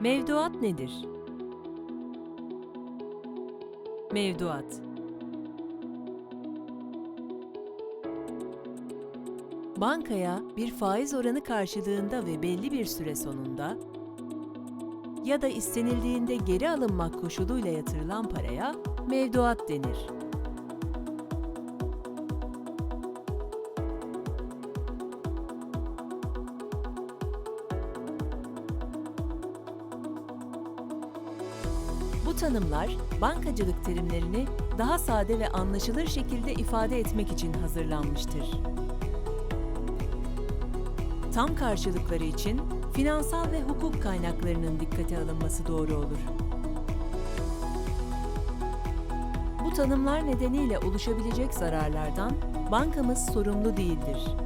Mevduat nedir? Mevduat Bankaya bir faiz oranı karşılığında ve belli bir süre sonunda ya da istenildiğinde geri alınmak koşuluyla yatırılan paraya mevduat denir. Bu tanımlar bankacılık terimlerini daha sade ve anlaşılır şekilde ifade etmek için hazırlanmıştır. Tam karşılıkları için finansal ve hukuk kaynaklarının dikkate alınması doğru olur. Bu tanımlar nedeniyle oluşabilecek zararlardan bankamız sorumlu değildir.